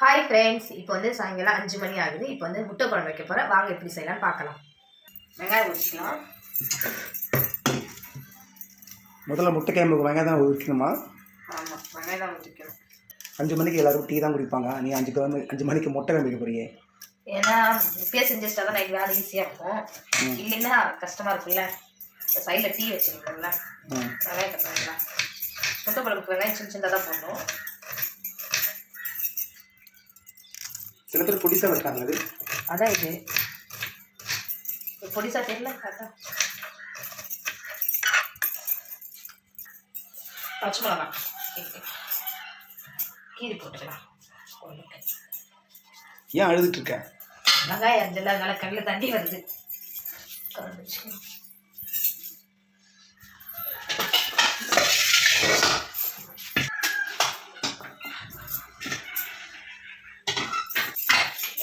Hi friends இப்போ வந்து சாயங்காலம் அஞ்சு மணி ஆகுது. இப்போ வந்து முட்டை குழம்பு வைக்க போகிறேன் வாங்க எப்படி செய்யலாம்னு பார்க்கலாம். வெங்காயம் ஊற்றிக்கலாம் முதல்ல முட்டை கேம்புக்கு வெங்காயம் தான் ஊற்றிக்கணுமா ஆமாம் வெங்காயம் தான் ஊற்றிக்கணும் அஞ்சு மணிக்கு எல்லாரும் டீ தான் குடிப்பாங்க. நீ அஞ்சு கிழமை அஞ்சு மணிக்கு முட்டை கேம்பு வைக்க போறியே? ஏன்னா இப்பயே செஞ்சு வச்சிட்டா தான் நைட் வேலை ஈஸியாக இருக்கும். இல்லைன்னா கஷ்டமாக இருக்குல்ல இப்போ சைடில் டீ வச்சுருக்கோம்ல வெங்காயம் முட்டை குழம்புக்கு வெங்காயம் சின்ன சின்னதாக தான் போடணும். சில பேர் புடிசாக வைக்கிறாங்க அது. அதான் இது. பொடிசா தெரியல அதான். பச்சை மிளகா. கீரி போட்டுக்கலாம். ஏன் அழுதுட்டு இருக்க? வெங்காயம் இருந்தல அதனால கண்ணில் தண்ணி வருது.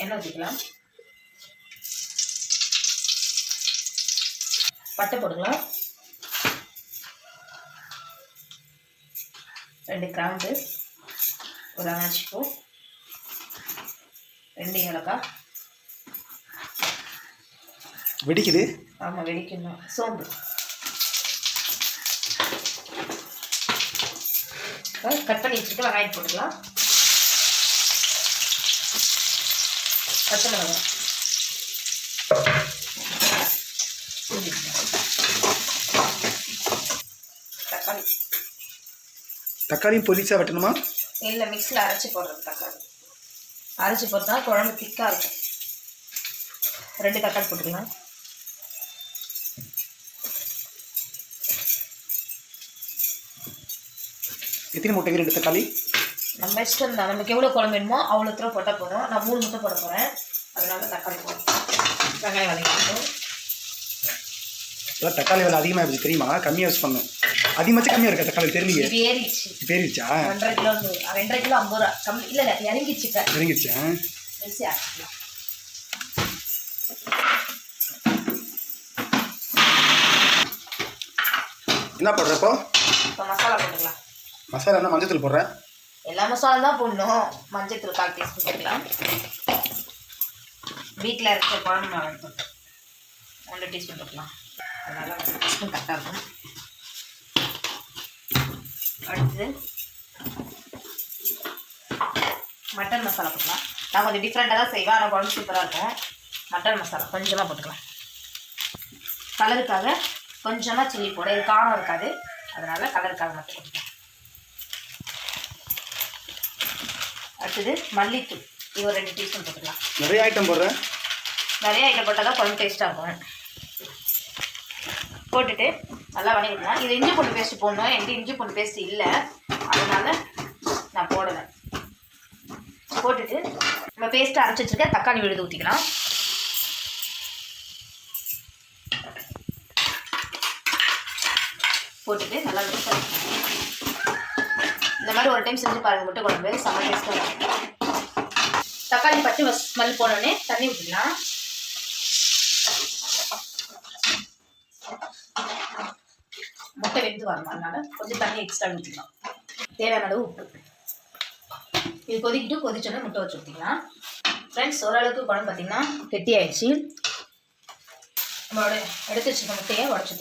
எண்ணெய் ஊற்றிக்கலாம் பட்டை போட்டுக்கலாம். ரெண்டு கிராம்பு ஒரு அனாச்சி பூ ரெண்டு ஏலக்காய். வெடிக்குது? ஆமாம் வெடிக்கணும். சோம்பு. கட் பண்ணி வச்சுட்டு வெங்காயம் போட்டுக்கலாம். பச்சை மிளகாய் தக்காளி. தக்காளியும் பொலிசாக வெட்டணுமா? இல்லை மிக்ஸில் அரைச்சி போடுறது தக்காளி. அரைச்சி போட்டா குழம்பு திக்காக இருக்கும். ரெண்டு தக்காளி போட்டுக்கலாம். எத்தனை முட்டைக்கு ரெண்டு தக்காளி? நம்ம இஷ்டம் தான் நமக்கு எவ்வளோ குழம்பு வேணுமோ அவ்வளோ தூரம் போட்டால் போதும். நான் மூணு முட்டை போட போகிறேன் அதனால தக்காளி போடுறேன். வெங்காயம் வதக்கிட்டு. அதான் தக்காளி விலை அதிகமாக இருந்துச்சு தெரியுமா? கம்மியாக யூஸ் பண்ணணும் அதிகமாச்சும் கம்மியாக இருக்கா? தக்காளி தெரியலையே. ஏறிடுச்சு. பேரிச்சா ரெண்டரை கிலோ ரெண்டரை கிலோ ஐம்பது ரூபா. கம்மி இல்லை இல்லை இறங்கிச்சு மிக்ஸி ஆக்கிக்கலாம் என்ன போடுறப்போ இப்போ? மசாலா போட்டுக்கலாம். மசாலா என்ன? மஞ்சத்தூள் போடுறேன் எல்லா மசாலா தான் போடணும். மஞ்சள் கால் டீஸ்பூன் போட்டுக்கலாம். வீட்டில் இருக்க குழம்பு மிளகாய் தூள் ஒன்று டீஸ்பூன் போட்டுக்கலாம். அதனால் ஒரு டீஸ்பூன் கரெக்டாக இருக்கும். அடுத்து மட்டன் மசாலா போட்டுக்கலாம். நான் கொஞ்சம் டிஃப்ரெண்ட்டாக தான் செய்வேன். ஆனால் குழம்பு சூப்பராக இருக்கும். மட்டன் மசாலா கொஞ்சமாக போட்டுக்கலாம். கலருக்காக கொஞ்சமாக சில்லி போட இது காரம் இருக்காது. அதனால் கலருக்காக மட்டும் போட்டுக்கலாம். அடுத்தது மல்லித்தூள். இது ஒரு ரெண்டு டீஸ்பூன் போட்டுக்கலாம். நிறைய ஐட்டம் போடுறேன். நிறைய ஐட்டம் போட்டால் தான் குழம்பு டேஸ்ட்டாக இருக்கும். போட்டுட்டு நல்லா வணங்கிடலாம் இது இஞ்சி பூண்டு பேஸ்ட் போடணும். என்கிட்ட இஞ்சி பூண்டு பேஸ்ட் இல்லை. அதனால நான் போடலை. போட்டுட்டு நம்ம பேஸ்ட்டை அரைச்சி வச்சிருக்க தக்காளி விழுது ஊற்றிக்கலாம் போட்டுட்டு நல்லா பண்ணிக்கலாம். இந்த மாதிரி ஒரு டைம் செஞ்சு பாருங்க. முட்டை குழம்பு. செம்ம டேஸ்ட்டாக இருக்கும். தக்காளி பச்சை ஸ்மெல் போனோடனே தண்ணி ஊற்றிக்கலாம் முட்டை வெந்து வரணும். அதனால கொஞ்சம் தண்ணி எக்ஸ்ட்ரா ஊற்றிக்கலாம் தேவையான அளவு உப்பு. இது கொதிக்கிட்டு கொதிச்சோடனே முட்டை வச்சு ஊற்றிக்கலாம் ஃப்ரெண்ட்ஸ் ஓரளவுக்கு குழம்பு பார்த்தீங்கன்னா கெட்டி ஆயிடுச்சு நம்மளோட எடுத்து வச்சுருக்க முட்டையை உடச்சி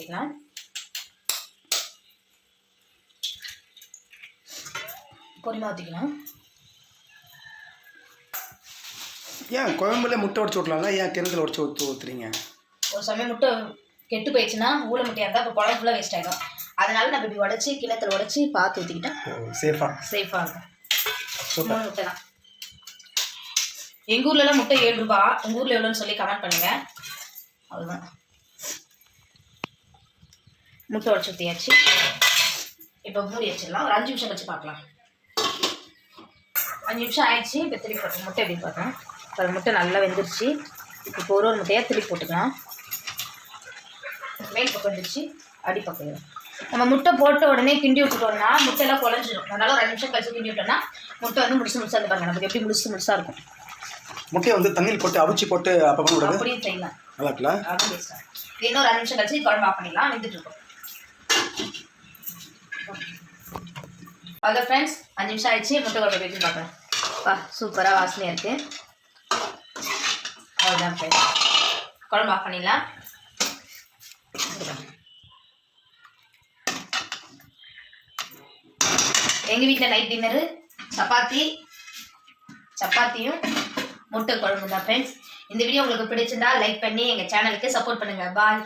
ஊற்றிக்கலாம் ஏன் குழம்புல முட்டை உடச்சு விட்லாம்ல ஏன் கிணத்துல உடச்சு ஊற்று ஊற்றுறீங்க ஒரு சமயம் முட்டை கெட்டு போயிடுச்சுன்னா ஊழ முட்டையாக இருந்தால் இப்போ குழம்பு ஃபுல்லாக வேஸ்ட் ஆகிடும் அதனால நம்ம இப்படி உடச்சி கிணத்துல உடச்சி பார்த்து ஊற்றிக்கிட்டா ஓ சேஃபா சேஃபாக இருக்கும். மூணு முட்டை தான். எங்கள் ஊர்லலாம் முட்டை ஏழு ரூபா. உங்கள் ஊரில் எவ்வளோன்னு சொல்லி கமெண்ட் பண்ணுங்க. அவ்வளோதான் முட்டை உடச்சி ஊற்றியாச்சு இப்போ மூடி வச்சிடலாம். ஒரு அஞ்சு நிமிஷம் கழிச்சு பார்க்கலாம் அஞ்சு நிமிஷம் ஆயிடுச்சு. இப்போ திருப்பி போட்டு முட்டை எப்படி பார்த்தோம் இப்போ முட்டை நல்லா வெந்துருச்சு. இப்போ ஒரு ஒரு முட்டையாக திருப்பி போட்டுக்கலாம். மேல் பக்கம் வந்துருச்சு. அடி பக்கம். நம்ம முட்டை போட்ட உடனே கிண்டி விட்டுட்டோம்னா முட்டையெல்லாம் குழஞ்சிடும் அதனால ஒரு ரெண்டு நிமிஷம் கழிச்சு கிண்டி விட்டோம்னா முட்டை வந்து முடிச்சு முடிச்சா இருந்து பாருங்க. நமக்கு எப்படி முடிச்சு முடிச்சா இருக்கும். முட்டையை வந்து தண்ணியில் போட்டு அவிச்சு போட்டு அப்போ அப்படியே செய்யலாம். நல்லா இருக்குல்ல? ஒரு அஞ்சு நிமிஷம் கழிச்சு குழம்பு ஆஃப் பண்ணிடலாம். வெந்துட்டு இருக்கும். அதான் ஃப்ரெண்ட்ஸ் அஞ்சு நிமிஷம் ஆயிடுச்சு. முட்டை குழம்பு எப்படி பார்க்குறேன் வா சூப்பராக வாசனையாக இருக்குது அவ்வளோதான் ஃப்ரெண்ட்ஸ் குழம்பு ஆஃப் பண்ணிடலாம். எங்கள் வீட்டில் நைட் டின்னரு சப்பாத்தி சப்பாத்தியும் முட்டை குழம்பு தான் ஃப்ரெண்ட்ஸ் இந்த வீடியோ உங்களுக்கு பிடிச்சிருந்தா லைக் பண்ணி எங்கள் சேனலுக்கு சப்போர்ட் பண்ணுங்கள் பாய்